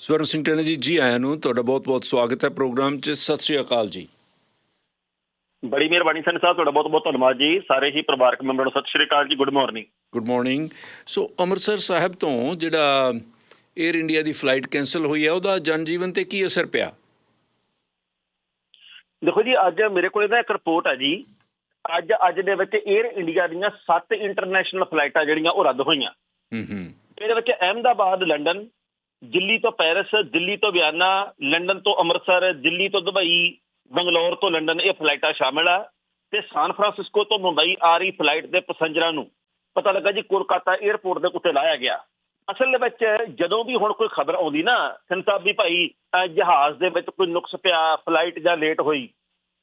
ਸਵਰਨ ਸਿੰਘ ਟੈਣਾ ਜੀ ਜੀ ਆਇਆਂ ਨੂੰ ਤੁਹਾਡਾ ਬਹੁਤ-ਬਹੁਤ ਸਵਾਗਤ ਹੈ ਪ੍ਰੋਗਰਾਮ 'ਚ। ਸਤਿ ਸ਼੍ਰੀ ਅਕਾਲ ਜੀ। ਬੜੀ ਮਿਹਰਬਾਨੀ ਸੰਨੀ ਸਾਹਿਬ ਤੁਹਾਡਾ ਬਹੁਤ ਬਹੁਤ ਧੰਨਵਾਦ ਜੀ। ਸਾਰੇ ਹੀ ਪਰਿਵਾਰਕ ਮੈਂਬਰਾਂ ਨੂੰ ਸਤਿ ਸ਼੍ਰੀ ਅਕਾਲ ਜੀ good morning. Good morning so Amritsar Sahib ਤੋਂ ਜਿਹੜਾ 에ਅਰ ਇੰਡੀਆ ਦੀ ਫਲਾਈਟ ਕੈਨਸਲ ਹੋਈ ਹੈ ਉਹਦਾ ਜਨਜੀਵਨ ਤੇ ਕੀ ਅਸਰ ਪਿਆ? ਦੇਖੋ ਜੀ ਅੱਜ ਮੇਰੇ ਕੋਲ ਇਹਦਾ ਇੱਕ ਰਿਪੋਰਟ ਹੈ ਜੀ। ਅੱਜ ਅੱਜ ਦੇ ਵਿੱਚ 에ਅਰ ਇੰਡੀਆ ਦੀਆਂ 7 ਇੰਟਰਨੈਸ਼ਨਲ ਫਲਾਈਟਾਂ ਜਿਹੜੀਆਂ ਉਹ ਰੱਦ ਹੋਈਆਂ। ਹੂੰ ਹੂੰ। ਇਹਦੇ ਵਿੱਚ ਅਹਿਮਦਾਬਾਦ ਲੰਡਨ ਦਿੱਲੀ ਤੋਂ ਪੈਰਿਸ, ਦਿੱਲੀ ਤੋਂ ਵਿਆਨਾ, ਲੰਡਨ ਤੋਂ ਅੰਮ੍ਰਿਤਸਰ, ਦਿੱਲੀ ਤੋਂ ਦੁਬਈ, ਬੰਗਲੌਰ ਤੋਂ ਲੰਡਨ ਇਹ ਫਲਾਈਟਾਂ ਸ਼ਾਮਿਲ ਆ ਤੇ ਸਾਨ ਫਰਾਂਸਿਸਕੋ ਤੋਂ ਮੁੰਬਈ ਆ ਰਹੀ ਫਲਾਈਟ ਦੇ ਪੈਸੰਜਰਾਂ ਨੂੰ ਪਤਾ ਲੱਗਾ ਜੀ ਕੋਲਕਾਤਾ 에ਅਰਪੋਰਟ ਦੇ ਉੱਤੇ ਲਾਇਆ ਗਿਆ। ਅਸਲ ਦੇ ਵਿੱਚ ਜਦੋਂ ਵੀ ਹੁਣ ਕੋਈ ਖਬਰ ਆਉਂਦੀ ਨਾ ਸੰਸਾਬ ਵੀ ਭਾਈ ਜਹਾਜ਼ ਦੇ ਵਿੱਚ ਕੋਈ ਨੁਕਸ ਪਿਆ ਫਲਾਈਟ ਜਾਂ ਲੇਟ ਹੋਈ,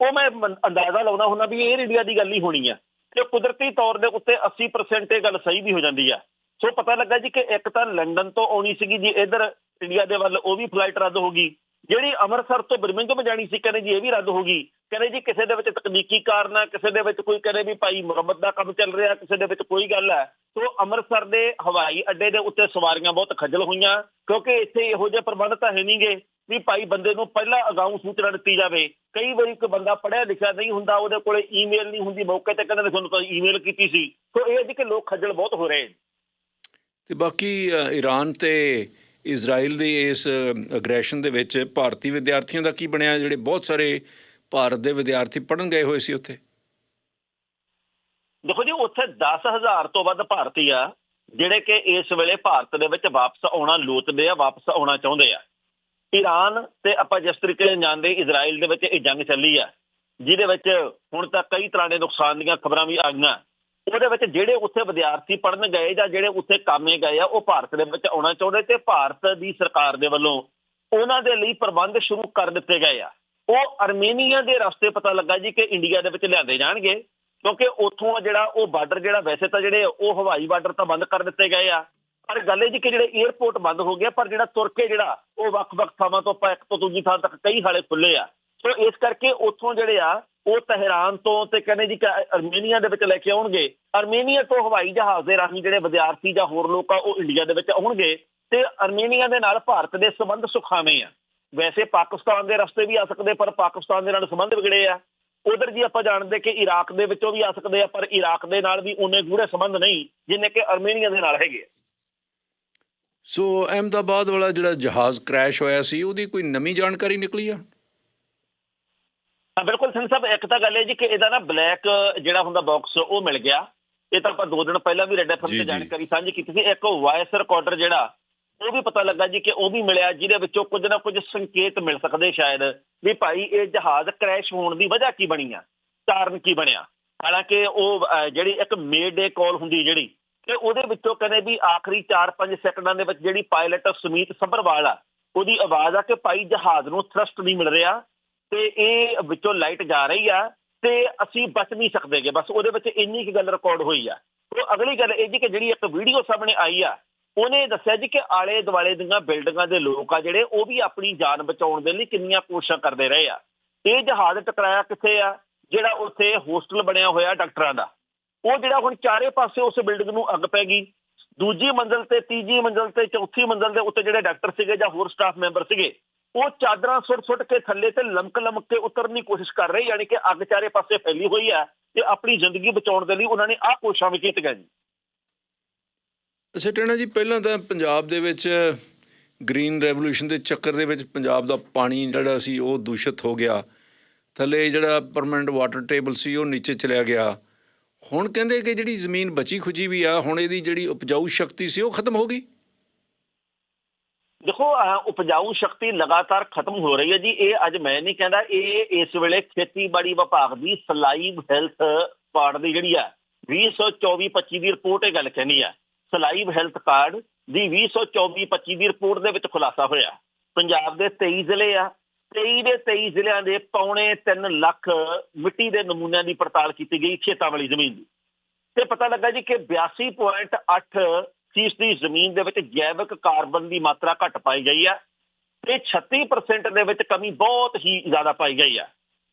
ਉਹ ਮੈਂ ਅੰਦਾਜ਼ਾ ਲਾਉਣਾ ਹੁੰਦਾ ਵੀ 에ਅਰ ਇੰਡੀਆ ਦੀ ਗੱਲ ਹੀ ਹੋਣੀ ਆ। ਤੇ ਕੁਦਰਤੀ ਤੌਰ ਦੇ ਉੱਤੇ 80% ਇਹ ਗੱਲ ਸਹੀ ਵੀ ਹੋ ਜਾਂਦੀ ਆ। ਸੋ ਪਤਾ ਲੱਗਾ ਜੀ ਕਿ ਇੱਕ ਤਾਂ ਲੰਡਨ ਤੋਂ ਆਉਣੀ ਸੀਗੀ ਜੀ, ਇਧਰ ਇੰਡੀਆ ਦੇ ਵੱਲ, ਉਹ ਵੀ ਫਲਾਈਟ ਰੱਦ ਹੋ ਗਈ। ਜਿਹੜੀ ਅੰਮ੍ਰਿਤਸਰ ਤੋਂ ਬਰਮਿੰਗਮ ਜਾਣੀ ਸੀ, ਕਹਿੰਦੇ ਜੀ ਇਹ ਵੀ ਰੱਦ ਹੋ ਗਈ। ਕਹਿੰਦੇ ਜੀ ਕਿਸੇ ਦੇ ਵਿੱਚ ਤਕਨੀਕੀ ਕਾਰਨ ਆ, ਕਿਸੇ ਦੇ ਵਿੱਚ ਕੋਈ ਕਹਿੰਦੇ ਵੀ ਭਾਈ ਮੁਰੰਮਤ ਦਾ ਕੰਮ ਚੱਲ ਰਿਹਾ, ਕਿਸੇ ਦੇ ਵਿੱਚ ਕੋਈ ਗੱਲ ਹੈ ਸੋ ਅੰਮ੍ਰਿਤਸਰ ਦੇ ਹਵਾਈ ਅੱਡੇ ਦੇ ਉੱਤੇ ਸਵਾਰੀਆਂ ਬਹੁਤ ਖੱਜਲ ਹੋਈਆਂ, ਕਿਉਂਕਿ ਇੱਥੇ ਇਹੋ ਜਿਹੇ ਪ੍ਰਬੰਧ ਤਾਂ ਹੈ ਨਹੀਂਗੇ ਵੀ ਭਾਈ ਬੰਦੇ ਨੂੰ ਪਹਿਲਾਂ ਅਗਾਊਂ ਸੂਚਨਾ ਦਿੱਤੀ ਜਾਵੇ। ਕਈ ਵਾਰੀ ਇੱਕ ਬੰਦਾ ਪੜ੍ਹਿਆ ਲਿਖਿਆ ਨਹੀਂ ਹੁੰਦਾ, ਉਹਦੇ ਕੋਲੇ ਈਮੇਲ ਨਹੀਂ ਹੁੰਦੀ, ਮੌਕੇ ਤੇ ਕਹਿੰਦੇ ਨੇ ਤੁਹਾਨੂੰ ਤਾਂ ਈਮੇਲ ਕੀਤੀ ਸੀ। ਸੋ ਇਹ ਹੈ ਜੀ ਕਿ ਲੋਕ ਖੱਜਲ ਬਹੁਤ ਹੋ ਰਹੇ ਤੇ ਬਾਕੀ ਈਰਾਨ ਤੇ ਇਜ਼ਰਾਈਲ ਦੀ ਇਸ ਅਗਰੈਸ਼ਨ ਦੇ ਵਿੱਚ ਭਾਰਤੀ ਵਿਦਿਆਰਥੀਆਂ ਦਾ ਕੀ ਬਣਿਆ? ਜਿਹੜੇ ਬਹੁਤ ਸਾਰੇ ਭਾਰਤ ਦੇ ਵਿਦਿਆਰਥੀ ਪੜਨ ਗਏ ਹੋਏ ਸੀ ਉੱਥੇ। ਦੇਖੋ ਜੀ, ਉੱਥੇ 10000 ਤੋਂ ਵੱਧ ਭਾਰਤੀ ਆ, ਜਿਹੜੇ ਕਿ ਇਸ ਵੇਲੇ ਭਾਰਤ ਦੇ ਵਿੱਚ ਵਾਪਸ ਆਉਣਾ ਲੋਚਦੇ ਆ, ਵਾਪਸ ਆਉਣਾ ਚਾਹੁੰਦੇ ਆ। ਈਰਾਨ ਤੇ ਆਪਾਂ ਜਿਸ ਤਰੀਕੇ ਨਾਲ ਜਾਣਦੇ, ਇਜ਼ਰਾਈਲ ਦੇ ਵਿੱਚ ਇਹ ਜੰਗ ਚੱਲੀ ਆ, ਜਿਹਦੇ ਵਿੱਚ ਹੁਣ ਤੱਕ ਕਈ ਤਰ੍ਹਾਂ ਦੇ ਨੁਕਸਾਨ ਦੀਆਂ ਖਬਰਾਂ ਵੀ ਆਈਆਂ। ਉਹਦੇ ਵਿੱਚ ਜਿਹੜੇ ਉੱਥੇ ਵਿਦਿਆਰਥੀ ਪੜਨ ਗਏ ਜਾਂ ਜਿਹੜੇ ਉੱਥੇ ਕਾਮੇ ਗਏ ਆ, ਉਹ ਭਾਰਤ ਦੇ ਵਿੱਚ ਆਉਣਾ ਚਾਹੁੰਦੇ ਤੇ ਭਾਰਤ ਦੀ ਸਰਕਾਰ ਦੇ ਵੱਲੋਂ ਉਹਨਾਂ ਦੇ ਲਈ ਪ੍ਰਬੰਧ ਸ਼ੁਰੂ ਕਰ ਦਿੱਤੇ ਗਏ ਆ। ਉਹ ਅਰਮੇਨੀਆ ਦੇ ਰਸਤੇ ਪਤਾ ਲੱਗਾ ਜੀ ਕਿ ਇੰਡੀਆ ਦੇ ਵਿੱਚ ਲਿਆਂਦੇ ਜਾਣਗੇ, ਕਿਉਂਕਿ ਉੱਥੋਂ ਜਿਹੜਾ ਉਹ ਬਾਰਡਰ ਜਿਹੜਾ ਵੈਸੇ ਤਾਂ ਜਿਹੜੇ ਉਹ ਹਵਾਈ ਬਾਰਡਰ ਤਾਂ ਬੰਦ ਕਰ ਦਿੱਤੇ ਗਏ ਆ। ਪਰ ਗੱਲ ਇਹ ਜੀ ਕਿ ਜਿਹੜੇ 에ਅਰਪੋਰਟ ਬੰਦ ਹੋ ਗਿਆ ਪਰ ਜਿਹੜਾ ਤੁਰ ਕੇ ਜਿਹੜਾ ਉਹ ਵੱਖ-ਵੱਖ ਥਾਵਾਂ ਤੋਂ ਆਪਾਂ ਇੱਕ ਤੋਂ ਦੂਜੀ ਥਾਂ ਤੱਕ ਕਈ ਹਾਲੇ ਖੁੱਲੇ ਆ। ਸੋ ਇਸ ਕਰਕੇ ਉੱਥੋਂ ਜਿਹੜੇ ਆ ਉਹ ਤਹਿਰਾਨ ਤੋਂ ਤੇ ਕਹਿੰਦੇ ਜੀ ਅਰਮੇਨੀਆ ਦੇ ਵਿੱਚ ਲੈ ਕੇ ਆਉਣਗੇ। ਅਰਮੇਨੀਆ ਤੋਂ ਹਵਾਈ ਜਹਾਜ਼ ਦੇ ਰਾਹੀਂ ਜਿਹੜੇ ਵਿਦਿਆਰਥੀ ਜਾਂ ਹੋਰ ਲੋਕ ਆ, ਉਹ ਇੰਡੀਆ ਦੇ ਵਿੱਚ ਆਉਣਗੇ ਤੇ ਅਰਮੇਨੀਆ ਦੇ ਨਾਲ ਭਾਰਤ ਦੇ ਸੰਬੰਧ ਸੁਖਾਵੇਂ ਆ। ਵੈਸੇ ਪਾਕਿਸਤਾਨ ਦੇ ਰਸਤੇ ਵੀ ਆ ਸਕਦੇ, ਪਰ ਪਾਕਿਸਤਾਨ ਦੇ ਨਾਲ ਸੰਬੰਧ ਵਿਗੜੇ ਆ। ਉਧਰ ਜੀ ਆਪਾਂ ਜਾਣਦੇ ਕਿ ਇਰਾਕ ਦੇ ਵਿੱਚੋਂ ਵੀ ਆ ਸਕਦੇ ਆ, ਪਰ ਇਰਾਕ ਦੇ ਨਾਲ ਵੀ ਉਹਨੇ ਗੂੜੇ ਸੰਬੰਧ ਨਹੀਂ, ਜਿੰਨੇ ਕਿ ਅਰਮੇਨੀਆ ਦੇ ਨਾਲ ਹੈਗੇ ਆ। ਸੋ ਅਹਿਮਦਾਬਾਦ ਵਾਲਾ ਜਿਹੜਾ ਜਹਾਜ਼ ਕ੍ਰੈਸ਼ ਹੋਇਆ ਸੀ, ਉਹਦੀ ਕੋਈ ਨਵੀਂ ਜਾਣਕਾਰੀ ਨਿਕਲੀ ਆ? ਬਿਲਕੁਲ ਸਿੰਘ ਸਾਹਿਬ ਇੱਕ ਤਾਂ ਗੱਲ ਇਹ ਜੀ ਕਿ ਇਹਦਾ ਨਾ ਬਲੈਕ ਜਿਹੜਾ ਹੁੰਦਾ ਬਾਕਸ ਉਹ ਮਿਲ ਗਿਆ। ਇਹ ਤਾਂ ਆਪਾਂ ਦੋ ਦਿਨ ਪਹਿਲਾਂ ਵੀ ਰੈਡ ਐਫਐਮ ਤੇ। ਜਾਣਕਾਰੀ ਸਾਂਝੀ ਕੀਤੀ ਸੀ। ਇੱਕ ਵਾਇਸ ਰਿਕਾਰਡਰ ਜਿਹੜਾ ਉਹ ਵੀ ਪਤਾ ਲੱਗਾ ਜੀ ਕਿ ਉਹ ਵੀ ਮਿਲਿਆ ਜਿਹਦੇ ਵਿੱਚੋਂ ਕੁਝ ਨਾ ਕੁਝ ਸੰਕੇਤ ਮਿਲ ਸਕਦੇ ਸ਼ਾਇਦ ਵੀ ਭਾਈ ਇਹ ਜਹਾਜ਼ ਕ੍ਰੈਸ਼ ਹੋਣ ਦੀ ਵਜ੍ਹਾ ਕੀ ਬਣੀ ਆ ਕਾਰਨ ਕੀ ਬਣਿਆ। ਹਾਲਾਂਕਿ ਉਹ ਜਿਹੜੀ ਇੱਕ ਮੇਡੇ ਕਾਲ ਹੁੰਦੀ ਜਿਹੜੀ ਤੇ ਉਹਦੇ ਵਿੱਚੋਂ ਕਹਿੰਦੇ ਵੀ ਆਖਰੀ 4-5 ਸੈਕਿੰਡਾਂ ਦੇ ਵਿੱਚ ਜਿਹੜੀ ਪਾਇਲਟ ਸੁਮੀਤ ਸੱਭਰਵਾਲ ਆ ਉਹਦੀ ਆਵਾਜ਼ ਆ ਕਿ ਭਾਈ ਜਹਾਜ਼ ਨੂੰ ਥਰਸਟ ਨਹੀਂ ਮਿਲ ਰਿਹਾ ਤੇ ਇਹ ਵਿੱਚੋਂ ਲਾਈਟ ਜਾ ਰਹੀ ਆ ਤੇ ਅਸੀਂ ਬਚ ਨਹੀਂ ਸਕਦੇਗੇ। ਬਸ ਉਹਦੇ ਵਿੱਚ ਇੰਨੀ ਕੁ ਗੱਲ ਰਿਕਾਰਡ ਹੋਈ ਆ। ਉਹ ਅਗਲੀ ਗੱਲ ਇਹ ਜੀ ਕਿ ਜਿਹੜੀ ਇੱਕ ਵੀਡੀਓ ਸਾਹਮਣੇ ਆਈ ਆ, ਉਹਨੇ ਦੱਸਿਆ ਜੀ ਕਿ ਆਲੇ ਦੁਆਲੇ ਦੀਆਂ ਬਿਲਡਿੰਗਾਂ ਦੇ ਲੋਕ ਆ ਜਿਹੜੇ, ਉਹ ਵੀ ਆਪਣੀ ਜਾਨ ਬਚਾਉਣ ਦੇ ਲਈ ਕਿੰਨੀਆਂ ਕੋਸ਼ਿਸ਼ਾਂ ਕਰਦੇ ਰਹੇ ਆ। ਇਹ ਜਹਾਜ਼ ਟਕਰਾਇਆ ਕਿੱਥੇ ਆ? ਜਿਹੜਾ ਉੱਥੇ ਹੋਸਟਲ ਬਣਿਆ ਹੋਇਆ ਡਾਕਟਰਾਂ ਦਾ। ਉਹ ਜਿਹੜਾ ਹੁਣ ਚਾਰੇ ਪਾਸੇ ਉਸ ਬਿਲਡਿੰਗ ਨੂੰ ਅੱਗ ਪੈ ਗਈ। ਦੂਜੀ ਮੰਜ਼ਲ ਤੇ, ਤੀਜੀ ਮੰਜ਼ਲ ਤੇ, ਚੌਥੀ ਮੰਜ਼ਲ ਦੇ ਉੱਤੇ ਜਿਹੜੇ ਡਾਕਟਰ ਸੀਗੇ ਜਾਂ ਹੋਰ ਸਟਾਫ ਮੈਂਬਰ ਸੀਗੇ ਉਹ ਚਾਦਰਾਂ ਸੁੱਟ ਸੁੱਟ ਕੇ ਥੱਲੇ ਤੇ ਲਮਕ ਲਮਕ ਕੇ ਉਤਰਨ ਦੀ ਕੋਸ਼ਿਸ਼ ਕਰ ਰਹੇ, ਯਾਨੀ ਕਿ ਅੱਗ ਚਾਰੇ ਪਾਸੇ ਫੈਲੀ ਹੋਈ ਹੈ ਤੇ ਆਪਣੀ ਜ਼ਿੰਦਗੀ ਬਚਾਉਣ ਦੇ ਲਈ ਉਹਨਾਂ ਨੇ ਆਹ ਕੋਸ਼ਿਸ਼ਾਂ ਵੀ ਕੀਤੀਆਂ ਜੀ। ਅੱਛਾ ਟੈਣਾ ਜੀ, ਪਹਿਲਾਂ ਤਾਂ ਪੰਜਾਬ ਦੇ ਵਿੱਚ ਗ੍ਰੀਨ ਰੈਵੋਲੂਸ਼ਨ ਦੇ ਚੱਕਰ ਦੇ ਵਿੱਚ ਪੰਜਾਬ ਦਾ ਪਾਣੀ ਜਿਹੜਾ ਸੀ ਉਹ ਦੂਸ਼ਿਤ ਹੋ ਗਿਆ। ਥੱਲੇ ਜਿਹੜਾ ਪਰਮਨੈਂਟ ਵਾਟਰ ਟੇਬਲ ਸੀ ਉਹ ਨੀਚੇ ਚਲਿਆ ਗਿਆ। ਹੁਣ ਕਹਿੰਦੇ ਕਿ ਜਿਹੜੀ ਜ਼ਮੀਨ ਬਚੀ ਖੁਜੀ ਵੀ ਆ, ਹੁਣ ਇਹਦੀ ਜਿਹੜੀ ਉਪਜਾਊ ਸ਼ਕਤੀ ਸੀ ਉਹ ਖਤਮ ਹੋ ਗਈ। ਦੇਖੋ ਉਪਜਾਊ ਸ਼ਕਤੀ ਲਗਾਤਾਰ ਖਤਮ ਹੋ ਰਹੀ ਹੈ ਜੀ। ਇਹ ਅੱਜ ਮੈਂ ਨਹੀਂ ਕਹਿੰਦਾ, ਇਹ ਇਸ ਵੇਲੇ ਖੇਤੀਬਾੜੀ ਵਿਭਾਗ ਦੀ ਸਲਾਈਵ ਹੈਲਥ ਕਾਰਡ ਦੀ ਜਿਹੜੀ ਆ 2024-25 ਦੀ ਰਿਪੋਰਟ ਇਹ ਗੱਲ ਕਹਿੰਦੀ ਆ। ਸਲਾਈਵ ਹੈਲਥ ਕਾਰਡ ਦੀ 2024-25 ਦੀ ਰਿਪੋਰਟ ਦੇ ਵਿੱਚ ਖੁਲਾਸਾ ਹੋਇਆ। ਪੰਜਾਬ ਦੇ 23 ਜ਼ਿਲ੍ਹੇ ਆ। 23 ਦੇ 23 ਜ਼ਿਲ੍ਹਿਆਂ ਦੇ ਪੌਣੇ 3 ਲੱਖ ਮਿੱਟੀ ਦੇ ਨਮੂਨਿਆਂ ਦੀ ਪੜਤਾਲ ਕੀਤੀ ਗਈ ਖੇਤਾਂ ਵਾਲੀ ਜ਼ਮੀਨ ਦੀ। ਤੇ ਪਤਾ ਲੱਗਾ ਜੀ ਕਿ 82.8 ਕਿ ਫੀਸਦੀ ਜ਼ਮੀਨ ਦੇ ਵਿੱਚ ਜੈਵਿਕ ਕਾਰਬਨ ਦੀ ਮਾਤਰਾ ਘੱਟ ਪਾਈ ਗਈ ਹੈ ਤੇ 36% ਦੇ ਵਿੱਚ ਕਮੀ ਬਹੁਤ ਹੀ ਜ਼ਿਆਦਾ ਪਾਈ ਗਈ ਆ।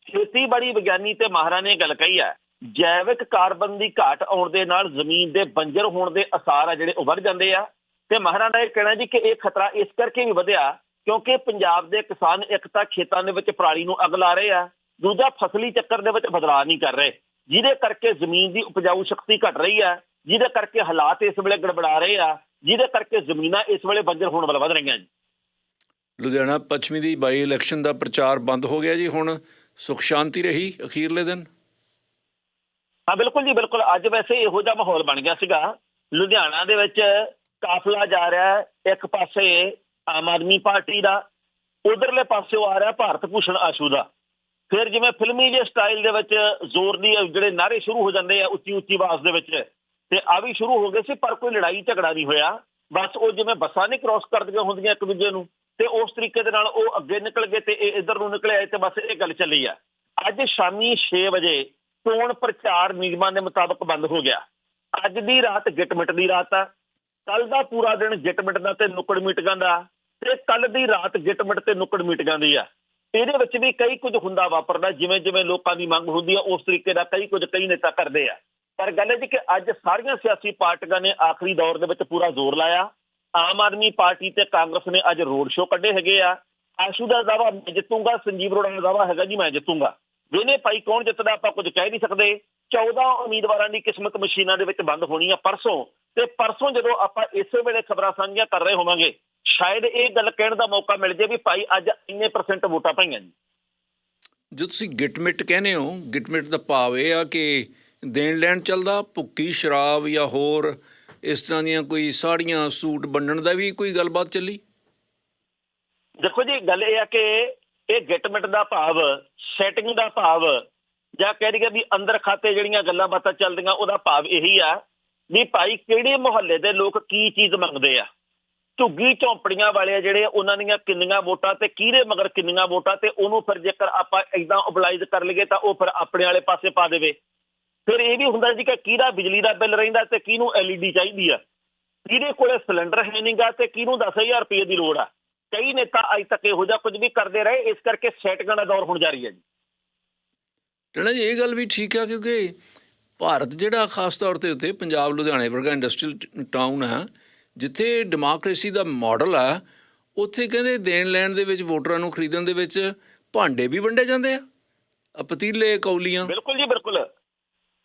ਖੇਤੀਬਾੜੀ ਵਿਗਿਆਨੀ ਤੇ ਮਾਹਰਾਂ ਨੇ ਗੱਲ ਕਹੀ ਹੈ ਜੈਵਿਕ ਕਾਰਬਨ ਦੀ ਘਾਟ ਆਉਣ ਦੇ ਨਾਲ ਜ਼ਮੀਨ ਦੇ ਬੰਜਰ ਹੋਣ ਦੇ ਅਸਾਰ ਆ ਜਿਹੜੇ ਉਹ ਵੱਧ ਜਾਂਦੇ ਆ ਤੇ ਮਾਹਰਾਂ ਦਾ ਇਹ ਕਹਿਣਾ ਜੀ ਕਿ ਇਹ ਖਤਰਾ ਇਸ ਕਰਕੇ ਵੀ ਵਧਿਆ ਕਿਉਂਕਿ ਪੰਜਾਬ ਦੇ ਕਿਸਾਨ ਇੱਕ ਤਾਂ ਖੇਤਾਂ ਦੇ ਵਿੱਚ ਪਰਾਲੀ ਨੂੰ ਅੱਗ ਲਾ ਰਹੇ ਆ, ਦੂਜਾ ਫਸਲੀ ਚੱਕਰ ਦੇ ਵਿੱਚ ਬਦਲਾਅ ਨਹੀਂ ਕਰ ਰਹੇ, ਜਿਹਦੇ ਕਰਕੇ ਜ਼ਮੀਨ ਦੀ ਉਪਜਾਊ ਸ਼ਕਤੀ ਘਟ ਰਹੀ ਹੈ ਜਿਹਦੇ ਕਰਕੇ ਹਾਲਾਤ ਇਸ ਵੇਲੇ ਗੜਬੜਾ ਰਹੇ ਆ ਜਿਹਦੇ ਕਰਕੇ ਜ਼ਮੀਨਾਂ ਇਸ ਵੇਲੇ ਬੰਜਰ ਹੋਣ ਵੱਲ ਵਧ ਰਹੀਆਂ ਜੀ। ਲੁਧਿਆਣਾ ਪੱਛਮੀ ਦੀ ਬਾਈ ਇਲੈਕਸ਼ਨ ਦਾ ਪ੍ਰਚਾਰ ਬੰਦ ਹੋ ਗਿਆ ਜੀ ਹੁਣ। ਸੁਖ ਸ਼ਾਂਤੀ ਰਹੀ ਅਖੀਰਲੇ ਦਿਨ? ਹਾਂ ਬਿਲਕੁਲ ਜੀ ਬਿਲਕੁਲ। ਅੱਜ ਵੈਸੇ ਇਹੋ ਜਿਹਾ ਮਾਹੌਲ ਬਣ ਗਿਆ ਸੀਗਾ। ਲੁਧਿਆਣਾ ਦੇ ਵਿੱਚ ਕਾਫਲਾ ਜਾ ਰਿਹਾ ਹੈ। ਇੱਕ ਪਾਸੇ ਆਮ ਆਦਮੀ ਪਾਰਟੀ ਦਾ ਉਧਰਲੇ ਪਾਸਿਓਂ ਆ ਰਿਹਾ ਭਾਰਤ ਭੂਸ਼ਣ ਆਸ਼ੂ ਦਾ। ਫਿਰ ਜਿਵੇਂ ਫਿਲਮੀ ਜੇ ਸਟਾਈਲ ਦੇ ਵਿੱਚ ਜ਼ੋਰ ਦੀ ਜਿਹੜੇ ਨਾਰੇ ਸ਼ੁਰੂ ਹੋ ਜਾਂਦੇ ਆ ਉੱਚੀ ਉੱਚੀ ਆਵਾਜ਼ ਦੇ ਵਿੱਚ। ਤੇ ਆ ਵੀ ਸ਼ੁਰੂ ਹੋ ਗਏ ਸੀ, ਪਰ ਕੋਈ ਲੜਾਈ ਝਗੜਾ ਨਹੀਂ ਹੋਇਆ। ਬਸ ਉਹ ਜਿਵੇਂ ਬੱਸਾਂ ਨਹੀਂ ਕ੍ਰਾਸ ਕਰਦੀਆਂ ਹੁੰਦੀਆਂ ਇੱਕ ਦੂਜੇ ਨੂੰ, ਤੇ ਉਸ ਤਰੀਕੇ ਦੇ ਨਾਲ ਉਹ ਅੱਗੇ ਨਿਕਲ ਗਏ ਤੇ ਇਹ ਇਧਰ ਨੂੰ ਨਿਕਲੇ ਆਏ ਤੇ ਬਸ ਇਹ ਗੱਲ ਚੱਲੀ ਆ। ਅੱਜ ਸ਼ਾਮੀ 6 ਵਜੇ ਚੋਣ ਪ੍ਰਚਾਰ ਨਿਯਮਾਂ ਦੇ ਮੁਤਾਬਕ ਬੰਦ ਹੋ ਗਿਆ। ਅੱਜ ਦੀ ਰਾਤ ਗਿਟਮਿਟ ਦੀ ਰਾਤ ਆ। ਕੱਲ ਦਾ ਪੂਰਾ ਦਿਨ ਗਿਟਮਿਟ ਦਾ ਤੇ ਨੁੱਕੜ ਮੀਟਿੰਗਾਂ ਦਾ। ਤੇ ਕੱਲ ਦੀ ਰਾਤ ਗਿਟਮਿਟ ਤੇ ਨੁੱਕੜ ਮੀਟਿੰਗਾਂ ਦੀ ਆ। ਇਹਦੇ ਵਿੱਚ ਵੀ ਕਈ ਕੁਝ ਹੁੰਦਾ ਵਾਪਰਦਾ ਜਿਵੇਂ ਜਿਵੇਂ ਲੋਕਾਂ ਦੀ ਮੰਗ ਹੁੰਦੀ ਆ, ਉਸ ਤਰੀਕੇ ਦਾ ਕਈ ਕੁਝ ਕਈ ਨੇਤਾ ਕਰਦੇ ਆ। ਪਰ ਗੱਲ ਇਹ ਜੀ ਕਿ ਅੱਜ ਸਾਰੀਆਂ ਸਿਆਸੀ ਪਾਰਟੀਆਂ ਨੇ ਆਖਰੀ ਦੌਰ ਦੇ ਵਿੱਚ ਪੂਰਾ ਜ਼ੋਰ ਲਾਇਆ। ਆਮ ਆਦਮੀ ਪਾਰਟੀ ਤੇ ਕਾਂਗਰਸ ਨੇ ਅੱਜ ਰੋਡ ਸ਼ੋਅ ਕੱਢੇ ਹੈਗੇ ਆ। ਆਸ਼ੂ ਦਾ ਦਾਵਾ, ਮੈਂ ਜਿੱਤੂੰਗਾ, ਸੰਜੀਵ ਅਰੋੜਾ ਦਾ ਦਾਵਾ ਹੈਗਾ ਜੀ, ਮੈਂ ਜਿੱਤੂਗਾ। ਵੇਨੇ ਭਾਈ ਕੌਣ ਜਿੱਤਦਾ ਆਪਾਂ ਕੁਝ ਕਹਿ ਨਹੀਂ ਸਕਦੇ। 14 ਉਮੀਦਵਾਰਾਂ ਦੀ ਕਿਸਮਤ ਮਸ਼ੀਨਾਂ ਦੇ ਵਿੱਚ ਬੰਦ ਹੋਣੀ ਆ ਪਰਸੋਂ। ਤੇ ਪਰਸੋਂ ਜਦੋਂ ਆਪਾਂ ਇਸੇ ਵੇਲੇ ਖਬਰਾਂ ਸਾਂਝੀਆਂ ਕਰ ਰਹੇ ਹੋਵਾਂਗੇ, ਸ਼ਾਇਦ ਇਹ ਗੱਲ ਕਹਿਣ ਦਾ ਮੌਕਾ ਮਿਲ ਜੇ ਵੀ ਭਾਈ ਅੱਜ ਇੰਨੇ ਪਰਸੈਂਟ ਵੋਟਾਂ ਪਈਆਂ ਜੀ। ਜੋ ਤੁਸੀਂ ਗਿਟਮਿਟ ਕਹਿੰਦੇ ਹੋ, ਗਿਟਮਿਟ ਦਾ ਭਾਵ ਇਹ ਆ ਕਿ ਦੇਣ ਲੈਣ ਚੱਲਦਾ, ਭੁੱਕੀ, ਸ਼ਰਾਬ ਜਾਂ ਹੋਰ ਇਸ ਤਰ੍ਹਾਂ ਦੀਆਂ ਕੋਈ ਸਾੜੀਆਂ, ਸੂਟ ਵੰਡਣ ਦਾ ਵੀ ਕੋਈ ਗੱਲਬਾਤ ਚੱਲੀ? ਦੇਖੋ ਜੀ, ਗੱਲ ਇਹ ਆ ਕਿ ਇਹ ਗਿਟਮਿਟ ਦਾ ਭਾਵ, ਸੈਟਿੰਗ ਦਾ ਭਾਵ ਜਾਂ ਕਹਿ ਦਈਏ ਵੀ ਅੰਦਰ ਖਾਤੇ ਜਿਹੜੀਆਂ ਗੱਲਾਂ ਬਾਤਾਂ ਚੱਲਦੀਆਂ, ਉਹਦਾ ਭਾਵ ਇਹੀ ਆ ਵੀ ਭਾਈ ਕਿਹੜੇ ਮੁਹੱਲੇ ਦੇ ਲੋਕ ਕੀ ਚੀਜ਼ ਮੰਗਦੇ ਆ? ਝੁੱਗੀ ਝੌਂਪੜੀਆਂ ਵਾਲੇ ਜਿਹੜੇ ਉਹਨਾਂ ਦੀਆਂ ਕਿੰਨੀਆਂ ਵੋਟਾਂ ਤੇ ਕਿਹਦੇ ਮਗਰ ਕਿੰਨੀਆਂ ਵੋਟਾਂ ਤੇ ਉਹਨੂੰ ਫਿਰ ਜੇਕਰ ਆਪਾਂ ਇਦਾਂ ਉਬਲਾਈਜ਼ ਕਰ ਲਈਏ ਤਾਂ ਉਹ ਫਿਰ ਆਪਣੇ ਵਾਲੇ ਪਾਸੇ ਪਾ ਦੇਵੇ। ਫਿਰ ਇਹ ਵੀ ਹੁੰਦਾ ਜੀ ਕਿ ਕਿਹਦਾ ਬਿਜਲੀ ਦਾ ਬਿੱਲ ਰਹਿੰਦਾ ਤੇ ਕਿਹਨੂੰ ਐਲਈਡੀ ਚਾਹੀਦੀ ਆ? ਕਿਹਦੇ ਕੋਲੇ ਸਿਲੰਡਰ ਹੈ ਨਹੀਂਗਾ ਤੇ ਕਿਹਨੂੰ 10000 ਰੁਪਏ ਦੀ ਲੋੜ ਆ? ਕਈ ਨੇਤਾ ਅੱਜ ਤੱਕ ਇਹੋ ਜਿਹਾ ਕੁਝ ਵੀ ਕਰਦੇ ਰਹੇ ਇਸ ਕਰਕੇ ਸੈਟਿੰਗਾਂ ਦਾ ਦੌਰ ਹੁਣ ਜਾਰੀ ਹੈ ਜੀ। ਟਣਾ ਜੀ ਇਹ ਗੱਲ ਵੀ ਠੀਕ ਆ ਕਿਉਂਕਿ ਭਾਰਤ ਜਿਹੜਾ ਖਾਸ ਤੌਰ ਤੇ ਉੱਤੇ ਪੰਜਾਬ ਲੁਧਿਆਣੇ ਵਰਗਾ ਇੰਡਸਟਰੀਅਲ ਟਾਊਨ ਹੈ ਜਿੱਥੇ ਡੈਮੋਕ੍ਰੇਸੀ ਦਾ ਮਾਡਲ ਆ ਉੱਥੇ ਕਹਿੰਦੇ ਦੇਣ ਲੈਣ ਦੇ ਵਿੱਚ ਵੋਟਰਾਂ ਨੂੰ ਖਰੀਦਣ ਦੇ ਵਿੱਚ ਭਾਂਡੇ ਵੀ ਵੰਡੇ ਜਾਂਦੇ ਆ ਆ ਪਤੀਲੇ ਕੌਲੀਆਂ। ਬਿਲਕੁਲ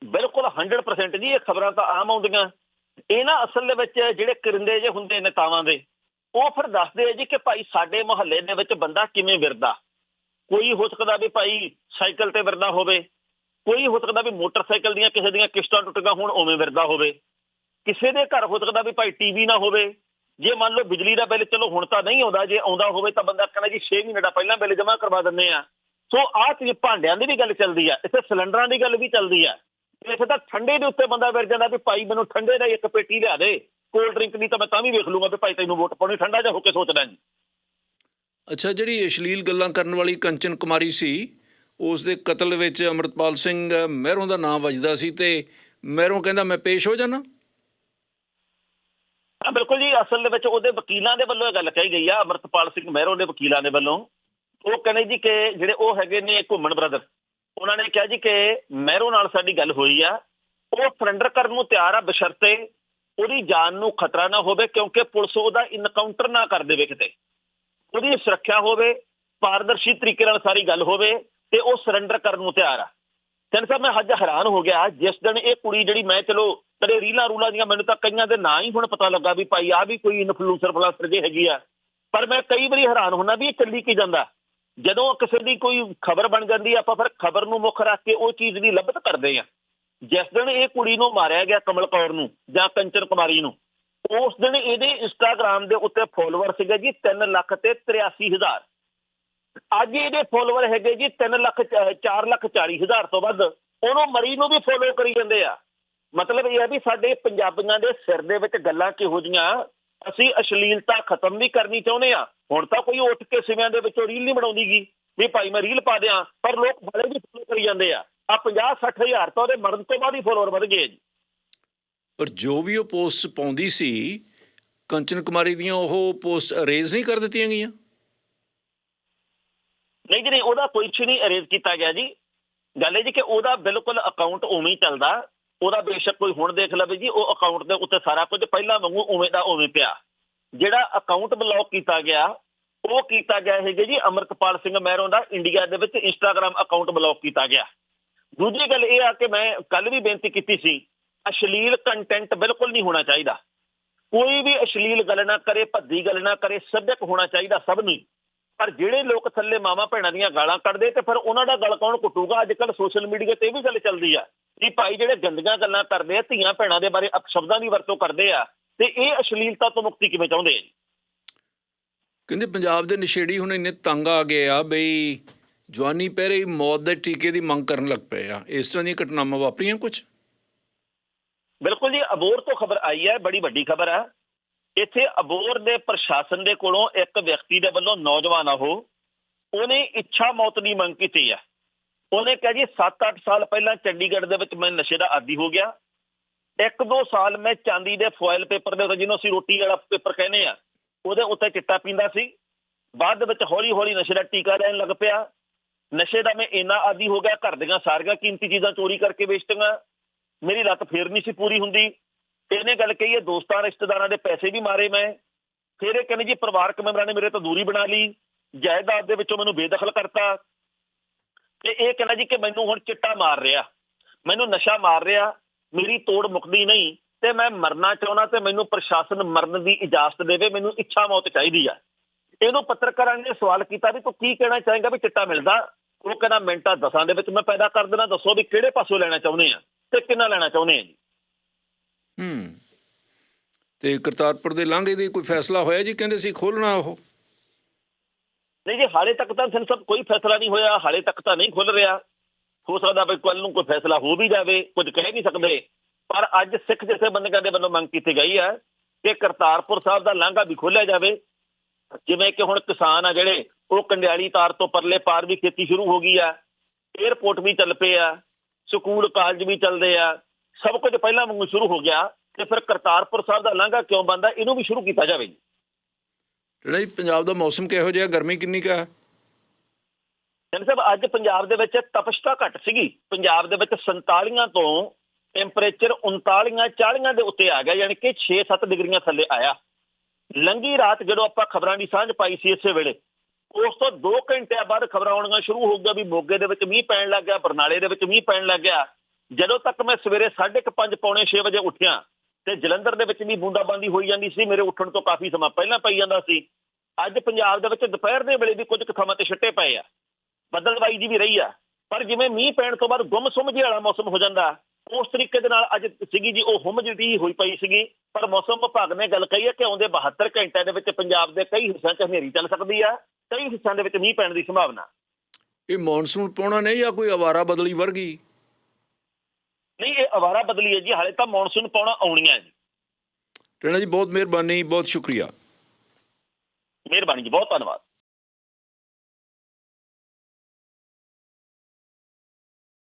ਬਿਲਕੁਲ ਬਿਲਕੁਲ 100% ਜੀ, ਇਹ ਖਬਰਾਂ ਤਾਂ ਆਮ ਆਉਂਦੀਆਂ। ਇਹ ਨਾ ਅਸਲ ਦੇ ਵਿੱਚ ਜਿਹੜੇ ਕਰਿੰਦੇ ਜੇ ਹੁੰਦੇ ਨੇਤਾਵਾਂ ਦੇ, ਉਹ ਫਿਰ ਦੱਸਦੇ ਆ ਜੀ ਕਿ ਭਾਈ ਸਾਡੇ ਮੁਹੱਲੇ ਦੇ ਵਿੱਚ ਬੰਦਾ ਕਿਵੇਂ ਵਿਰਦਾ। ਕੋਈ ਹੋ ਸਕਦਾ ਵੀ ਭਾਈ ਸਾਈਕਲ ਤੇ ਵਿਰਦਾ ਹੋਵੇ, ਕੋਈ ਹੋ ਸਕਦਾ ਵੀ ਮੋਟਰਸਾਈਕਲ ਦੀਆਂ ਕਿਸੇ ਦੀਆਂ ਕਿਸ਼ਤਾਂ ਟੁੱਟ ਗਈਆਂ ਹੁਣ, ਉਵੇਂ ਵਿਰਦਾ ਹੋਵੇ। ਕਿਸੇ ਦੇ ਘਰ ਹੋ ਸਕਦਾ ਵੀ ਭਾਈ ਟੀਵੀ ਨਾ ਹੋਵੇ। ਜੇ ਮੰਨ ਲਓ ਬਿਜਲੀ ਦਾ ਬਿੱਲ ਚਲੋ ਹੁਣ ਤਾਂ ਨਹੀਂ ਆਉਂਦਾ, ਜੇ ਆਉਂਦਾ ਹੋਵੇ ਤਾਂ ਬੰਦਾ ਕਹਿੰਦਾ ਜੀ 6 ਮਹੀਨੇ ਦਾ ਪਹਿਲਾਂ ਬਿੱਲ ਜਮ੍ਹਾਂ ਕਰਵਾ ਦਿੰਦੇ ਆ। ਸੋ ਆਹ ਚੀਜ਼ ਭਾਂਡਿਆਂ ਦੀ ਵੀ ਗੱਲ ਚੱਲਦੀ ਆ, ਇੱਥੇ ਸਿਲੰਡਰਾਂ ਦੀ ਗੱਲ ਵੀ ਚੱਲਦੀ ਆ। ਇੱਥੇ ਤਾਂ ਠੰਡੇ ਦੇ ਉੱਤੇ ਬੰਦਾ ਵਿਰ ਜਾਂਦਾ ਵੀ ਭਾਈ ਮੈਨੂੰ ਠੰਡੇ ਦਾ ਇੱਕ ਪੇਟੀ ਲਿਆ ਦੇ ਕੋਲਡ ਡਰਿੰਕ ਦੀ ਤਾਂ ਮੈਂ ਤਾਂ ਵੀ ਵੇਖ ਲੂੰਗਾ ਵੀ ਭਾਈ ਤੈਨੂੰ ਵੋਟ ਪਾਉਣੀ ਠੰਡਾ ਜਿਹਾ ਹੋ ਕੇ ਸੋਚਦਾ ਜੀ ਅੱਛਾ ਜਿਹੜੀ ਅਸ਼ਲੀਲ ਗੱਲਾਂ ਕਰਨ ਵਾਲੀ ਕੰਚਨ ਕੁਮਾਰੀ ਸੀ ਉਸ ਦੇ ਕਤਲ ਵਿੱਚ ਅਮਰਤਪਾਲ ਸਿੰਘ ਮਹਿਰੋਂ ਦਾ ਨਾਮ ਵੱਜਦਾ ਸੀ ਤੇ ਮਹਿਰੋਂ ਕਹਿੰਦਾ ਮੈਂ ਪੇਸ਼ ਹੋ ਜਾਣਾ ਹਾਂ ਬਿਲਕੁਲ ਜੀ ਅਸਲ ਦੇ ਵਿੱਚ ਉਹਦੇ ਵਕੀਲਾਂ ਦੇ ਵੱਲੋਂ ਇਹ ਗੱਲ ਕਹੀ ਗਈ ਆ ਅਮਰਤਪਾਲ ਸਿੰਘ ਮਹਿਰੋ ਦੇ ਵਕੀਲਾਂ ਦੇ ਵੱਲੋਂ। ਉਹ ਕਹਿੰਦੇ ਜੀ ਕਿ ਜਿਹੜੇ ਉਹ ਹੈਗੇ ਨੇ ਘੁੰਮਣ ਬ੍ਰਦਰ ਉਹਨਾਂ ਨੇ ਕਿਹਾ ਜੀ ਕਿ ਮਹਿਰੋ ਨਾਲ ਸਾਡੀ ਗੱਲ ਹੋਈ ਆ। ਉਹ ਸਰੈਂਡਰ ਕਰਨ ਨੂੰ ਤਿਆਰ ਆ ਬਸ਼ਰਤੇ। ਉਹਦੀ ਜਾਨ ਨੂੰ ਖਤਰਾ ਨਾ ਹੋਵੇ ਕਿਉਂਕਿ ਪੁਲਿਸ ਉਹਦਾ ਇਨਕਾਊਂਟਰ ਨਾ ਕਰ ਦੇਵੇ ਕਿਤੇ। ਉਹਦੀ ਸੁਰੱਖਿਆ ਹੋਵੇ, ਪਾਰਦਰਸ਼ੀ ਤਰੀਕੇ ਨਾਲ ਸਾਰੀ ਗੱਲ ਹੋਵੇ ਤੇ ਉਹ ਸਰੈਂਡਰ ਕਰਨ ਨੂੰ ਤਿਆਰ ਆ। ਕਹਿੰਦੇ ਸਾਹਿਬ ਮੈਂ ਅੱਜ ਹੈਰਾਨ ਹੋ ਗਿਆ। ਜਿਸ ਦਿਨ ਇਹ ਕੁੜੀ ਜਿਹੜੀ ਮੈਂ ਚਲੋ ਕਦੇ ਰੀਲਾਂ ਰੂਲਾਂ ਦੀਆਂ ਮੈਨੂੰ ਤਾਂ ਕਈਆਂ ਦੇ ਨਾਂ ਹੀ ਹੁਣ ਪਤਾ ਲੱਗਾ ਵੀ ਭਾਈ ਆ ਵੀ ਕੋਈ ਇਨਫਲੂਐਂਸਰ ਫਲਾਸਰ ਜੇ ਹੈਗੀ ਆ। ਪਰ ਮੈਂ ਕਈ ਵਾਰੀ ਹੈਰਾਨ ਹੁੰਦਾ ਵੀ ਇਹ ਚੱਲੀ ਕੀ ਜਾਂਦਾ। ਜਦੋਂ ਕਿਸੇ ਦੀ ਕੋਈ ਖਬਰ ਬਣ ਜਾਂਦੀ ਆਪਾਂ ਫਿਰ ਖਬਰ ਨੂੰ ਮੁੱਖ ਰੱਖ ਕੇ ਉਹ ਚੀਜ਼ ਦੀ ਲੱਭਤ ਕਰਦੇ ਆ। ਜਿਸ ਦਿਨ ਇਹ ਕੁੜੀ ਨੂੰ ਮਾਰਿਆ ਗਿਆ ਕਮਲ ਕੌਰ ਨੂੰ ਜਾਂ ਕੰਚਨ ਕੁਮਾਰੀ ਨੂੰ, ਉਸ ਦਿਨ ਇਹਦੇ ਇੰਸਟਾਗ੍ਰam ਦੇ ਉੱਤੇ ਫੋਲੋਅਰ ਸੀਗੇ ਜੀ 3 ਲੱਖ ਤੇ 83 ਹਜ਼ਾਰ। ਅੱਜ ਇਹਦੇ ਫੋਲੋਅਰ ਹੈਗੇ ਜੀ 3 ਲੱਖ 4 ਲੱਖ 40 ਹਜ਼ਾਰ ਤੋਂ ਵੱਧ। ਉਹਨੂੰ ਮਰੀ ਨੂੰ ਵੀ ਫੋਲੋ ਕਰੀ ਜਾਂਦੇ ਆ। ਮਤਲਬ ਇਹ ਹੈ ਵੀ ਸਾਡੇ ਪੰਜਾਬੀਆਂ ਦੇ ਸਿਰ ਦੇ ਵਿੱਚ ਗੱਲਾਂ ਕਿਹੋ ਜੀਆਂ ਅਸੀਂ ਅਸ਼ਲੀਲਤਾ ਖਤਮ ਵੀ ਕਰਨੀ ਚਾਹੁੰਦੇ ਆ ਹੁਣ ਤਾਂ ਕੋਈ ਉੱਠ ਕੇ ਸਿਵਿਆਂ ਦੇ ਵਿੱਚੋਂ ਰੀਲ ਨਹੀਂ ਬਣਾਉਂਦੀਗੀ। ਵੀ ਭਾਈ ਮੈਂ ਰੀਲ ਪਾ ਦਿਆਂ ਪਰ ਲੋਕ ਬੜੇ ਵੀ ਫੋਲੋ ਕਰੀ ਜਾਂਦੇ ਆ। ਆ 50 60 ਹਜ਼ਾਰ ਤਾਂ ਉਹਦੇ ਮਰਨ ਤੋਂ ਬਾਅਦ ਹੀ ਫੋਲੋਅਰ ਵਧ ਗਏ ਜੀ। ਪਰ ਜੋ ਵੀ ਉਹ ਪੋਸਟ ਪਾਉਂਦੀ ਸੀ ਕੰਚਨ ਕੁਮਾਰੀ ਦੀਆਂ ਉਹ ਪੋਸਟ ਅਰੇਜ਼ ਨਹੀਂ ਕਰ ਦਿੱਤੀਆਂ ਗਈਆਂ? ਨਹੀਂ ਜੀ ਨਹੀਂ ਉਹਦਾ ਕੋਈ ਨਹੀਂ ਅਰੇਂਜ ਕੀਤਾ ਗਿਆ ਜੀ। ਗੱਲ ਇਹ ਜੀ ਕਿ ਉਹਦਾ ਬਿਲਕੁਲ ਅਕਾਊਂਟ ਉਵੇਂ ਹੀ ਚੱਲਦਾ। ਉਹਦਾ ਬੇਸ਼ੱਕ ਕੋਈ ਹੁਣ ਦੇਖ ਲਵੇ ਜੀ, ਉਹ ਅਕਾਊਂਟ ਦੇ ਉੱਤੇ ਸਾਰਾ ਕੁਝ ਪਹਿਲਾਂ ਵਾਂਗੂ ਉਵੇਂ ਦਾ ਉਵੇਂ ਪਿਆ। ਜਿਹੜਾ ਅਕਾਊਂਟ ਬਲੌਕ ਕੀਤਾ ਗਿਆ, ਉਹ ਕੀਤਾ ਗਿਆ ਹੈ ਜੀ ਅਮਰਤਪਾਲ ਸਿੰਘ ਮਹਿਰੋਂ ਦਾ ਇੰਡੀਆ ਦੇ ਵਿੱਚ ਇੰਸਟਾਗ੍ਰam ਅਕਾਊਂਟ ਬਲੌਕ ਕੀਤਾ ਗਿਆ। ਦੂਜੀ ਗੱਲ ਇਹ ਆ ਕਿ ਮੈਂ ਕੱਲ ਵੀ ਬੇਨਤੀ ਕੀਤੀ ਸੀ, ਅਸ਼ਲੀਲ ਕੰਟੈਂਟ ਬਿਲਕੁਲ ਨਹੀਂ ਹੋਣਾ ਚਾਹੀਦਾ। ਕੋਈ ਵੀ ਅਸ਼ਲੀਲ ਗੱਲ ਨਾ ਕਰੇ, ਭੱਦੀ ਗੱਲ ਨਾ ਕਰੇ ਸੱਭਿਅਕ ਹੋਣਾ ਚਾਹੀਦਾ ਸਭ ਨੂੰ ਪਰ ਜਿਹੜੇ ਲੋਕ ਥੱਲੇ ਮਾਵਾ ਭੈਣਾਂ ਦੀਆਂ ਗਾਲਾਂ ਕੱਢਦੇ ਤੇ ਫਿਰ ਉਹਨਾਂ ਦਾ ਗਲ ਕੌਣ ਕੁੱਟੂਗਾ? ਅੱਜ ਕੱਲ ਸੋਸ਼ਲ ਮੀਡੀਆ ਤੇ ਇਹ ਵੀ ਗੱਲ ਚੱਲਦੀ ਆ ਕਿ ਭਾਈ ਜਿਹੜੇ ਗੰਦੀਆਂ ਗੱਲਾਂ ਕਰਦੇ ਆ ਧੀਆਂ ਭੈਣਾਂ ਦੇ ਬਾਰੇ ਅਪਸ਼ਬਦਾਂ ਦੀ ਵਰਤੋਂ ਕਰਦੇ ਆ ਤੇ ਇਹ ਅਸ਼ਲੀਲਤਾ ਤੋਂ ਮੁਕਤੀ ਕਿਵੇਂ ਚਾਹੁੰਦੇ ਆ? ਕਹਿੰਦੇ ਪੰਜਾਬ ਦੇ ਨਸ਼ੇੜੀ ਹੁਣ ਇੰਨੇ ਤੰਗ ਆ ਗਏ ਆ ਬਈ ਜਵਾਨੀ ਪਹਿਰੇ ਹੀ ਮੌਤ ਦੇ ਟੀਕੇ ਦੀ ਮੰਗ ਕਰਨ ਲੱਗ ਪਏ ਆ। ਇਸ ਤਰ੍ਹਾਂ ਦੀਆਂ ਘਟਨਾਵਾਂ ਵਾਪਰੀਆਂ ਕੁਝ ਬਿਲਕੁਲ ਜੀ ਅਬੋਰ ਤੋਂ ਖਬਰ ਆਈ ਹੈ ਬੜੀ ਵੱਡੀ ਖਬਰ ਹੈ ਇੱਥੇ ਅਬੋਰ ਦੇ ਪ੍ਰਸ਼ਾਸਨ ਦੇ ਕੋਲੋਂ ਇੱਕ ਵਿਅਕਤੀ ਦੇ ਵੱਲੋਂ ਨੌਜਵਾਨ ਆ ਉਹ, ਉਹਨੇ ਇੱਛਾ ਮੌਤ ਦੀ ਮੰਗ ਕੀਤੀ ਹੈ ਉਹਨੇ ਕਿਹਾ ਜੀ 7-8 ਸਾਲ ਪਹਿਲਾਂ ਚੰਡੀਗੜ੍ਹ ਦੇ ਵਿੱਚ ਮੈਂ ਨਸ਼ੇ ਦਾ ਆਦੀ ਹੋ ਗਿਆ। ਇੱਕ ਦੋ ਸਾਲ ਮੈਂ ਚਾਂਦੀ ਦੇ ਫੋਇਲ ਪੇਪਰ ਦੇ ਉੱਤੇ, ਜਿਹਨੂੰ ਅਸੀਂ ਰੋਟੀ ਵਾਲਾ ਪੇਪਰ ਕਹਿੰਦੇ ਆ, ਉਹਦੇ ਉੱਤੇ ਚਿੱਟਾ ਪੀਂਦਾ ਸੀ। ਬਾਅਦ ਵਿੱਚ ਹੌਲੀ ਹੌਲੀ ਨਸ਼ੇ ਦਾ ਟੀਕਾ ਲੈਣ ਲੱਗ ਪਿਆ। ਨਸ਼ੇ ਦਾ ਮੈਂ ਇੰਨਾ ਆਦੀ ਹੋ ਗਿਆ, ਘਰ ਦੀਆਂ ਸਾਰੀਆਂ ਕੀਮਤੀ ਚੀਜ਼ਾਂ ਚੋਰੀ ਕਰਕੇ ਵੇਚਤੀਆਂ। ਮੇਰੀ ਲੱਤ ਫੇਰ ਨਹੀਂ ਸੀ ਪੂਰੀ ਹੁੰਦੀ। ਇਹਨੇ ਗੱਲ ਕਹੀ ਹੈ, ਦੋਸਤਾਂ, ਰਿਸ਼ਤੇਦਾਰਾਂ ਦੇ ਪੈਸੇ ਵੀ ਮਾਰੇ ਮੈਂ। ਫਿਰ ਇਹ ਕਹਿੰਦੇ ਜੀ ਪਰਿਵਾਰਕ ਮੈਂਬਰਾਂ ਨੇ ਮੇਰੇ ਤੋਂ ਦੂਰੀ ਬਣਾ ਲਈ, ਜਾਇਦਾਦ ਦੇ ਵਿੱਚੋਂ ਮੈਨੂੰ ਬੇਦਖਲ ਕਰਤਾ। ਤੇ ਇਹ ਕਹਿੰਦਾ ਜੀ ਕਿ ਮੈਨੂੰ ਹੁਣ ਚਿੱਟਾ ਮਾਰ ਰਿਹਾ। ਮੈਨੂੰ ਨਸ਼ਾ ਮਾਰ ਰਿਹਾ, ਮੇਰੀ ਤੋੜ ਮੁਕਦੀ ਨਹੀਂ, ਤੇ ਮੈਂ ਮਰਨਾ ਚਾਹੁੰਦਾ ਤੇ ਮੈਨੂੰ ਪ੍ਰਸ਼ਾਸਨ ਮਰਨ ਦੀ ਇਜਾਜ਼ਤ ਦੇਵੇ, ਮੈਨੂੰ ਇੱਛਾ ਮੌਤ ਚਾਹੀਦੀ ਆ। ਇਹਨੂੰ ਪੱਤਰਕਾਰਾਂ ਨੇ ਸਵਾਲ ਕੀਤਾ ਵੀ ਤੂੰ ਕੀ ਕਹਿਣਾ ਚਾਹੇਗਾ ਵੀ ਚਿੱਟਾ ਮਿਲਦਾ? ਉਹ ਕਹਿੰਦਾ, ਮਿੰਟਾਂ ਦਸਾਂ ਦੇ ਵਿੱਚ ਮੈਂ ਪੈਦਾ ਕਰ ਦੇਣਾ ਦੱਸੋ ਵੀ ਕਿਹੜੇ ਪਾਸੋਂ ਲੈਣਾ ਚਾਹੁੰਦੇ ਆ ਤੇ ਕਿੰਨਾ ਲੈਣਾ ਚਾਹੁੰਦੇ ਆ ਜੀ। ਹੂੰ। ਤੇ ਕਰਤਾਰਪੁਰ ਦੇ ਲਾਂਘੇ ਦੀ ਕੋਈ ਫੈਸਲਾ ਹੋਇਆ ਜੀ? ਕਹਿੰਦੇ ਸੀ ਖੋਲਣਾ ਉਹ। ਨਹੀਂ ਜੀ, ਹਾਲੇ ਤੱਕ ਤਾਂ ਸਿੰਘ ਕੋਈ ਫੈਸਲਾ ਨਹੀਂ ਹੋਇਆ। ਹਾਲੇ ਤੱਕ ਤਾਂ ਨਹੀਂ ਖੁੱਲ ਰਿਹਾ। ਹੋ ਸਕਦਾ ਵੀ ਕੱਲ ਨੂੰ ਕੋਈ ਫੈਸਲਾ ਹੋ ਵੀ ਜਾਵੇ। ਕੁਝ ਕਹਿ ਨਹੀਂ ਸਕਦੇ। ਪਰ ਅੱਜ ਸਿੱਖ ਜਥੇਬੰਦੀਆਂ ਦੇ ਵੱਲੋਂ ਮੰਗ ਕੀਤੀ ਗਈ ਹੈ ਕਿ ਕਰਤਾਰਪੁਰ ਸਾਹਿਬ ਦਾ ਲਾਂਘਾ ਵੀ ਖੋਲਿਆ ਜਾਵੇ। ਜਿਵੇਂ ਕਿ ਹੁਣ ਕਿਸਾਨ ਆ ਜਿਹੜੇ, ਉਹ ਕੰਡਿਆਲੀ ਤਾਰ ਤੋਂ ਪਰਲੇ ਪਾਰ ਵੀ ਖੇਤੀ ਸ਼ੁਰੂ ਹੋ ਗਈ ਆ। 에어ਪੋਰਟ ਵੀ ਚੱਲ ਪਏ ਆ। ਸਕੂਲ, ਕਾਲਜ ਵੀ ਚੱਲਦੇ ਆ। ਸਭ ਕੁਝ ਪਹਿਲਾਂ ਵਾਂਗੂ ਸ਼ੁਰੂ ਹੋ ਗਿਆ ਤੇ ਫਿਰ ਕਰਤਾਰਪੁਰ ਸਾਹਿਬ ਦਾ ਲਾਂਘਾ ਕਿਉਂ ਬੰਦਾ ਇਹਨੂੰ ਵੀ ਸ਼ੁਰੂ ਕੀਤਾ ਜਾਵੇ ਜੀ। ਜਿਹੜਾ ਪੰਜਾਬ ਦਾ ਮੌਸਮ ਕਿਹੋ ਜਿਹਾ ਗਰਮੀ ਕਿੰਨੀ ਕਾ ਜਨ ਸਾਹਿਬ ਅੱਜ ਪੰਜਾਬ ਦੇ ਵਿੱਚ ਤਪਸ਼ਤਾ ਘੱਟ ਸੀਗੀ। ਪੰਜਾਬ ਦੇ ਵਿੱਚ 47 ਤੋਂ ਟੈਂਪਰੇਚਰ 39 40 ਦੇ ਉੱਤੇ ਆ ਗਿਆ ਯਾਨੀ ਕਿ 6-7 ਡਿਗਰੀਆਂ ਥੱਲੇ ਆਇਆ। ਲੰਗੀ ਰਾਤ ਜਦੋਂ ਆਪਾਂ ਖਬਰਾਂ ਦੀ ਸਾਂਝ ਪਾਈ ਸੀ ਇਸੇ ਵੇਲੇ ਉਸ ਤੋਂ 2 ਘੰਟਿਆਂ ਬਾਅਦ ਖਬਰਾਂ ਆਉਣੀਆਂ ਸ਼ੁਰੂ ਹੋ ਗਿਆ ਵੀ ਮੋਗੇ ਦੇ ਵਿੱਚ ਮੀਂਹ ਪੈਣ ਲੱਗ ਗਿਆ ਬਰਨਾਲੇ ਦੇ ਵਿੱਚ ਮੀਂਹ ਪੈਣ ਲੱਗ ਗਿਆ। ਜਦੋਂ ਤੱਕ ਮੈਂ ਸਵੇਰੇ 5:30 ਪੌਣੇ 6 ਵਜੇ ਉੱਠਿਆ ਤੇ ਜਲੰਧਰ ਦੇ ਵਿੱਚ ਵੀ ਬੂੰਦਾਬਾਂਦੀ ਹੋਈ ਜਾਂਦੀ ਸੀ, ਮੇਰੇ ਉੱਠਣ ਤੋਂ ਕਾਫੀ ਸਮਾਂ ਪਹਿਲਾਂ ਪਈ ਜਾਂਦਾ ਸੀ। ਅੱਜ ਪੰਜਾਬ ਦੇ ਵਿੱਚ ਦੁਪਹਿਰ ਦੇ ਵੇਲੇ ਵੀ ਕੁਝ ਕੁ ਥਾਵਾਂ ਤੇ ਛਿੱਟੇ ਪਏ ਆ। ਬਦਲਵਾਈ ਜੀ ਵੀ ਰਹੀ ਆ। ਪਰ ਜਿਵੇਂ ਮੀਂਹ ਪੈਣ ਤੋਂ ਬਾਅਦ ਗੁੰਮ-ਸੁੰਮ ਜਿਹਾ ਵਾਲਾ ਮੌਸਮ ਹੋ ਜਾਂਦਾ, ਉਸ ਤਰੀਕੇ ਦੇ ਨਾਲ ਅੱਜ ਸੀਗੀ ਜੀ, ਉਹ ਹੁਮਜਿਟੀ ਹੋਈ ਪਈ ਸੀਗੀ। ਪਰ ਮੌਸਮ ਵਿਭਾਗ ਨੇ ਗੱਲ ਕਹੀ ਹੈ ਕਿ ਆਉਂਦੇ 72 ਘੰਟਿਆਂ ਦੇ ਵਿੱਚ ਪੰਜਾਬ ਦੇ ਕਈ ਹਿੱਸਿਆਂ 'ਚ ਹਨੇਰੀ ਚੱਲ ਸਕਦੀ ਆ, ਕਈ ਹਿੱਸਿਆਂ ਦੇ ਵਿੱਚ ਮੀਂਹ ਪੈਣ ਦੀ ਸੰਭਾਵਨਾ। ਇਹ ਮੌਨਸੂਨ ਪਾਉਣਾ ਨਹੀਂ ਜਾਂ ਕੋਈ ਆਵਾਰਾ ਬਦਲੀ ਵਰਗੀ? ਨਹੀਂ ਇਹ ਅਵਾਰਾ ਬਦਲੀ ਹੈ ਜੀ ਹਾਲੇ ਤਾਂ ਮੌਨਸੂਨ ਪਾਉਣਾ ਆਉਣੀਆਂ ਹੈ ਜੀ। ਟਣਾ ਜੀ ਬਹੁਤ ਮਿਹਰਬਾਨੀ ਬਹੁਤ ਸ਼ੁਕਰੀਆ। ਮਿਹਰਬਾਨੀ ਜੀ ਬਹੁਤ ਧੰਨਵਾਦ।